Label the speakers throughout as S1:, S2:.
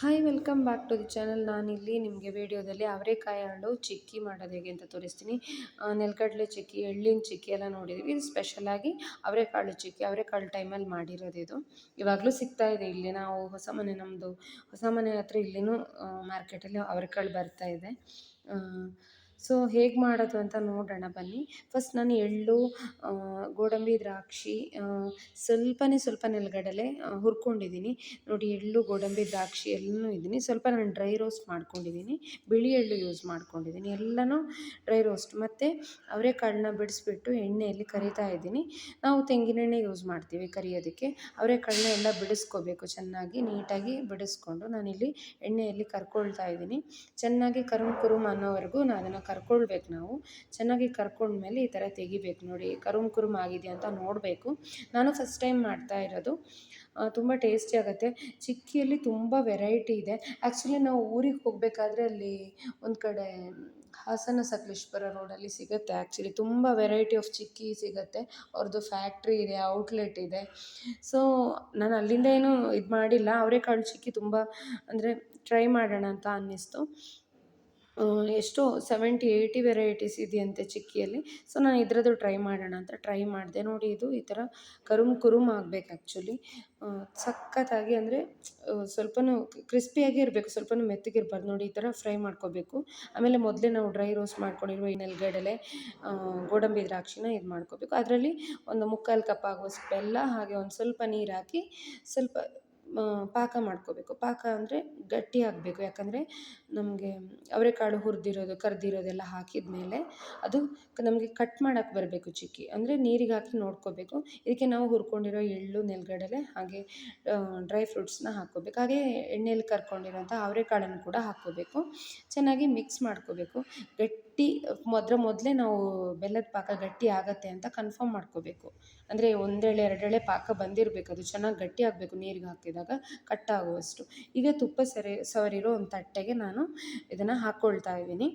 S1: Hi welcome back to the channel ನಾನಿಲ್ಲಿ ನಿಮಗೆ ವಿಡಿಯೋದಲ್ಲಿ ಅವರೆಕಾಯಿ ಹಣ್ಣು ಚಿಕ್ಕಿ ಮಾಡೋದು ಹೇಗೆ ಅಂತ ತೋರಿಸ್ತೀನಿ. ನೆಲಗಡಲೆ ಚಿಕ್ಕಿ, ಎಳ್ಳಿನ ಚಿಕ್ಕಿ ಎಲ್ಲ ನೋಡಿದ್ದೀವಿ ಇದು ಸ್ಪೆಷಲಾಗಿ ಅವರೆಕಾಳು ಚಿಕ್ಕಿ, ಅವರೆಕಾಳು ಟೈಮಲ್ಲಿ ಮಾಡಿರೋದು ಇದು. ಇವಾಗಲೂ ಸಿಗ್ತಾ ಇದೆ. ಇಲ್ಲಿ ನಾವು ಹೊಸ ಮನೆ ನಮ್ಮದು ಹೊಸ ಮನೆ ಹತ್ರ ಇಲ್ಲಿನೂ ಮಾರ್ಕೆಟಲ್ಲಿ ಅವರೆಕಾಳು ಬರ್ತಾ ಇದೆ. ಸೊ ಹೇಗೆ ಮಾಡೋದು ಅಂತ ನೋಡೋಣ ಬನ್ನಿ. ಫಸ್ಟ್ ನಾನು ಎಳ್ಳು ಗೋಡಂಬಿ, ದ್ರಾಕ್ಷಿ ಸ್ವಲ್ಪನೇ ಸ್ವಲ್ಪ ನೆಲಗಡಲೆ ಹುರ್ಕೊಂಡಿದ್ದೀನಿ. ನೋಡಿ ಎಳ್ಳು, ಗೋಡಂಬಿ, ದ್ರಾಕ್ಷಿ ಎಲ್ಲನೂ ಇದ್ದೀನಿ. ಸ್ವಲ್ಪ ನಾನು ಡ್ರೈ ರೋಸ್ಟ್ ಮಾಡ್ಕೊಂಡಿದ್ದೀನಿ. ಬಿಳಿ ಎಳ್ಳು ಯೂಸ್ ಮಾಡ್ಕೊಂಡಿದ್ದೀನಿ. ಎಲ್ಲನೂ ಡ್ರೈ ರೋಸ್ಟ್. ಮತ್ತು ಅವರೆಕಾಳನ್ನ ಬಿಡಿಸ್ಬಿಟ್ಟು ಎಣ್ಣೆಯಲ್ಲಿ ಕರಿತಾ ಇದ್ದೀನಿ. ನಾವು ತೆಂಗಿನೆಣ್ಣೆ ಯೂಸ್ ಮಾಡ್ತೀವಿ ಕರಿಯೋದಕ್ಕೆ. ಅವರೆಕಾಳನ್ನ ಎಲ್ಲ ಬಿಡಿಸ್ಕೋಬೇಕು. ಚೆನ್ನಾಗಿ ನೀಟಾಗಿ ಬಿಡಿಸ್ಕೊಂಡು ನಾನಿಲ್ಲಿ ಎಣ್ಣೆಯಲ್ಲಿ ಕರ್ಕೊಳ್ತಾ ಇದ್ದೀನಿ. ಚೆನ್ನಾಗಿ ಕರುಮ್ ಕುರುಮ್ ಅನ್ನೋವರೆಗೂ ನಾನು ಅದನ್ನು ಕರ್ಕೊಳ್ಬೇಕು ನಾವು. ಚೆನ್ನಾಗಿ ಕರ್ಕೊಂಡ್ಮೇಲೆ ಈ ಥರ ತೆಗಿಬೇಕು ನೋಡಿ. ಕರುಮ್ ಕುರುಮ್ ಆಗಿದೆ ಅಂತ ನೋಡಬೇಕು. ನಾನು ಫಸ್ಟ್ ಟೈಮ್ ಮಾಡ್ತಾ ಇರೋದು. ತುಂಬ ಟೇಸ್ಟಿ ಆಗುತ್ತೆ. ಚಿಕ್ಕಿಯಲ್ಲಿ ತುಂಬ ವೆರೈಟಿ ಇದೆ. ಆ್ಯಕ್ಚುಲಿ ನಾವು ಊರಿಗೆ ಹೋಗಬೇಕಾದ್ರೆ ಅಲ್ಲಿ ಒಂದು ಕಡೆ ಹಾಸನ ಸಕಲೇಶ್ವರ ರೋಡಲ್ಲಿ ಸಿಗುತ್ತೆ ಆ್ಯಕ್ಚುಲಿ ತುಂಬ ವೆರೈಟಿ ಆಫ್ ಚಿಕ್ಕಿ ಸಿಗುತ್ತೆ. ಅವ್ರದ್ದು ಫ್ಯಾಕ್ಟ್ರಿ ಇದೆ ಔಟ್ಲೆಟ್ ಇದೆ. ಸೊ ನಾನು ಅಲ್ಲಿಂದ ಏನು ಇದು ಮಾಡಿಲ್ಲ. ಅವರೆಕಾಳು ಚಿಕ್ಕಿ ತುಂಬ ಅಂದರೆ ಟ್ರೈ ಮಾಡೋಣ ಅಂತ ಅನ್ನಿಸ್ತು. ಎಷ್ಟೋ ಸೆವೆಂಟಿ ಏಯ್ಟಿ ವೆರೈಟೀಸ್ ಇದೆಯಂತೆ ಚಿಕ್ಕಿಯಲ್ಲಿ. ಸೊ ನಾನು ಇದರದ್ದು ಟ್ರೈ ಮಾಡೋಣ ಅಂತ ಟ್ರೈ ಮಾಡಿದೆ. ನೋಡಿ, ಇದು ಈ ಥರ ಕರುಮ್ ಕುರುಮ್ ಆಗಬೇಕು ಆ್ಯಕ್ಚುಲಿ ಸಖತ್ತಾಗಿ ಅಂದರೆ ಸ್ವಲ್ಪನೂ ಕ್ರಿಸ್ಪಿಯಾಗಿ ಇರಬೇಕು, ಸ್ವಲ್ಪನೂ ಮೆತ್ತಗಿರಬಾರ್ದು. ನೋಡಿ, ಈ ಥರ ಫ್ರೈ ಮಾಡ್ಕೋಬೇಕು. ಆಮೇಲೆ ಮೊದಲೇ ನಾವು ಡ್ರೈ ರೋಸ್ಟ್ ಮಾಡ್ಕೊಂಡಿರುವ ಈ ನೆಲಗಡಲೆ ಗೋಡಂಬಿ ದ್ರಾಕ್ಷಿನ ಇದು ಮಾಡ್ಕೋಬೇಕು. ಅದರಲ್ಲಿ ಒಂದು ಮುಕ್ಕಾಲು ಕಪ್ ಆಗುವಷ್ಟು ಬೆಲ್ಲ, ಹಾಗೆ ಒಂದು ಸ್ವಲ್ಪ ನೀರು ಹಾಕಿ ಸ್ವಲ್ಪ ಪಾಕ ಮಾಡ್ಕೋಬೇಕು. ಪಾಕ ಅಂದರೆ ಗಟ್ಟಿ ಆಗಬೇಕು. ಯಾಕಂದರೆ ನಮಗೆ ಅವರೆಕಾಳು ಹುರಿದಿರೋದು ಕರಿದಿರೋದೆಲ್ಲ ಹಾಕಿದ ಮೇಲೆ ಅದು ನಮಗೆ ಕಟ್ ಮಾಡೋಕ್ಕೆ ಬರಬೇಕು ಚಿಕ್ಕಿ. ಅಂದರೆ ನೀರಿಗೆ ಹಾಕಿ ನೋಡ್ಕೋಬೇಕು. ಇದಕ್ಕೆ ನಾವು ಹುರ್ಕೊಂಡಿರೋ ಎಳ್ಳು ನೆಲಗಡಲೆ ಹಾಗೆ ಡ್ರೈ ಫ್ರೂಟ್ಸ್ನ ಹಾಕ್ಕೋಬೇಕು. ಹಾಗೆ ಎಣ್ಣೆಯಲ್ಲಿ ಕರ್ಕೊಂಡಿರೋಂಥ ಅವರೆಕಾಳನ್ನು ಕೂಡ ಹಾಕ್ಕೋಬೇಕು. ಚೆನ್ನಾಗಿ ಮಿಕ್ಸ್ ಮಾಡ್ಕೋಬೇಕು. ಗಟ್ಟಿ ಮೊದಲ ಮೊದಲೇ ನಾವು ಬೆಲ್ಲದ ಪಾಕ ಗಟ್ಟಿ ಆಗತ್ತೆ ಅಂತ ಕನ್ಫರ್ಮ್ ಮಾಡ್ಕೋಬೇಕು. ಅಂದರೆ ಒಂದೆಳೆ ಎರಡೆಳೆ ಪಾಕ ಬಂದಿರಬೇಕು. ಅದು ಚೆನ್ನಾಗಿ ಗಟ್ಟಿ ಆಗಬೇಕು ನೀರಿಗೆ ಹಾಕಿದಾಗ ಕಟ್ ಆಗುವಷ್ಟು. ಈಗ ತುಪ್ಪ ಸರಿ, ಸವರಿರೋ ಒಂದು ತಟ್ಟೆಗೆ ನಾನು ಇದನ್ನು ಹಾಕ್ಕೊಳ್ತಾ ಇದ್ದೀನಿ.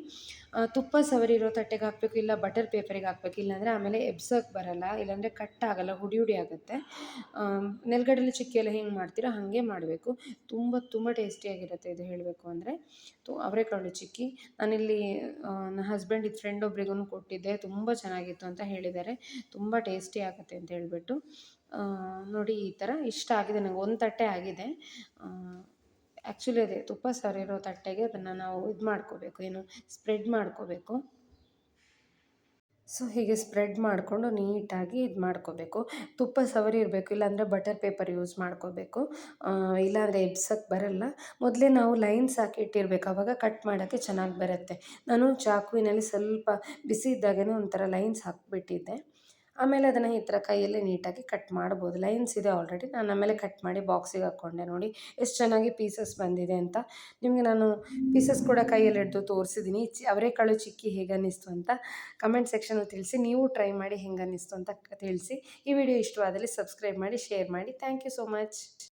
S1: ತುಪ್ಪ ಸವರಿರೋ ತಟ್ಟೆಗೆ ಹಾಕಬೇಕು ಇಲ್ಲ ಬಟರ್ ಪೇಪರಿಗೆ ಹಾಕ್ಬೇಕು, ಇಲ್ಲಾಂದರೆ ಆಮೇಲೆ ಎಬ್ಸೋಕ್ಕೆ ಬರಲ್ಲ, ಇಲ್ಲಾಂದರೆ ಕಟ್ ಆಗಲ್ಲ, ಹುಡಿ ಹುಡಿ ಆಗುತ್ತೆ. ನೆಲಗಡಲೆ ಚಿಕ್ಕಿ ಎಲ್ಲ ಹೆಂಗೆ ಮಾಡ್ತೀರೋ ಹಾಗೆ ಮಾಡಬೇಕು. ತುಂಬ ತುಂಬ ಟೇಸ್ಟಿಯಾಗಿರುತ್ತೆ ಇದು ಹೇಳಬೇಕು ಅಂದರೆ. ತು, ಅವರೆಕಾಳು ಚಿಕ್ಕಿ. ನಾನಿಲ್ಲಿ ನನ್ನ ಹಸ್ಬೆಂಡ್ ಇದು ಫ್ರೆಂಡ್ ಒಬ್ರಿಗೂ ಕೊಟ್ಟಿದ್ದೆ, ತುಂಬ ಚೆನ್ನಾಗಿತ್ತು ಅಂತ ಹೇಳಿದ್ದಾರೆ. ತುಂಬ ಟೇಸ್ಟಿ ಆಗುತ್ತೆ ಅಂತ ಹೇಳಿಬಿಟ್ಟು. ನೋಡಿ, ಈ ಥರ ಇಷ್ಟ ಆಗಿದೆ, ನಂಗೆ ಒಂದು ತಟ್ಟೆ ಆಗಿದೆ. ಆ್ಯಕ್ಚುಲಿ ಅದೇ, ತುಪ್ಪ ಸರಿರೋ ತಟ್ಟೆಗೆ ಅದನ್ನು ನಾವು ಇದು ಮಾಡ್ಕೋಬೇಕು, ಏನು ಸ್ಪ್ರೆಡ್ ಮಾಡ್ಕೋಬೇಕು. ಸೊ ಹೀಗೆ ಸ್ಪ್ರೆಡ್ ಮಾಡಿಕೊಂಡು ನೀಟಾಗಿ ಇದು ಮಾಡ್ಕೋಬೇಕು. ತುಪ್ಪ ಸವರಿ ಇರಬೇಕು, ಇಲ್ಲಾಂದರೆ ಬಟರ್ ಪೇಪರ್ ಯೂಸ್ ಮಾಡ್ಕೋಬೇಕು. ಇಲ್ಲಾಂದರೆ ಎಬ್ಸಕ್ಕೆ ಬರಲ್ಲ. ಮೊದಲೇ ನಾವು ಲೈನ್ಸ್ ಹಾಕಿ ಇಟ್ಟಿರಬೇಕು ಆವಾಗ ಕಟ್ ಮಾಡೋಕ್ಕೆ ಚೆನ್ನಾಗಿ ಬರುತ್ತೆ. ನಾನು ಚಾಕುವಿನಲ್ಲಿ ಸ್ವಲ್ಪ ಬಿಸಿ ಇದ್ದಾಗೇ ಒಂಥರ ಲೈನ್ಸ್ ಹಾಕಿಬಿಟ್ಟಿದ್ದೆ. ಆಮೇಲೆ ಅದನ್ನು ಈ ಥರ ಕೈಯಲ್ಲಿ ನೀಟಾಗಿ ಕಟ್ ಮಾಡ್ಬೋದು. ಲೈನ್ಸ್ ಇದೆ ಆಲ್ರೆಡಿ ನಾನು ಆಮೇಲೆ ಕಟ್ ಮಾಡಿ ಬಾಕ್ಸಿಗೆ ಹಾಕ್ಕೊಂಡೆ ನೋಡಿ. ಎಷ್ಟು ಚೆನ್ನಾಗಿ ಪೀಸಸ್ ಬಂದಿದೆ ಅಂತ. ನಿಮಗೆ ನಾನು ಪೀಸಸ್ ಕೂಡ ಕೈಯಲ್ಲಿ ಹಿಡಿದು ತೋರಿಸಿದ್ದೀನಿ ಚಿ ಅವರೆಕಾಳು ಚಿಕ್ಕಿ ಹೇಗೆ ಅನ್ನಿಸ್ತು ಅಂತ ಕಮೆಂಟ್ ಸೆಕ್ಷನಲ್ಲಿ ತಿಳಿಸಿ. ನೀವು ಟ್ರೈ ಮಾಡಿ ಹೆಂಗೆ ಅನ್ನಿಸ್ತು ಅಂತ ತಿಳಿಸಿ. ಈ ವಿಡಿಯೋ ಇಷ್ಟವಾದಲ್ಲಿ ಸಬ್ಸ್ಕ್ರೈಬ್ ಮಾಡಿ ಶೇರ್ ಮಾಡಿ. Thank you so much